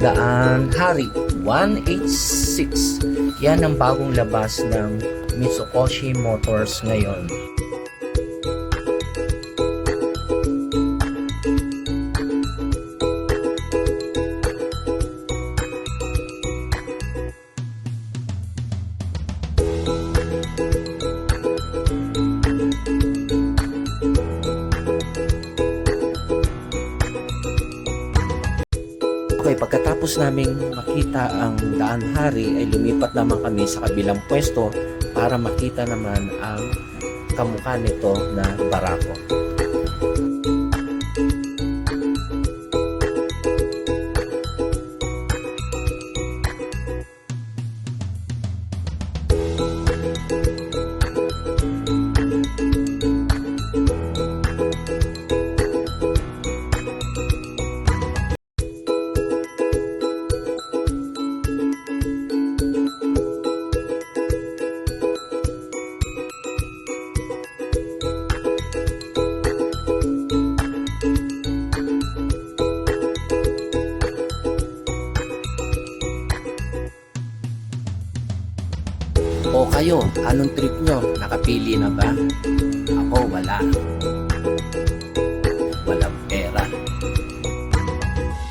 Daan Hari 186. Yan ang bagong labas ng Mitsukoshi Motors ngayon. Okay, pagkatapos naming makita ang Daan Hari ay lumipat naman kami sa kabilang pwesto para makita naman ang kamukha nito na barako. O kayo, anong trip nyo? Nakapili na ba? Ako, wala.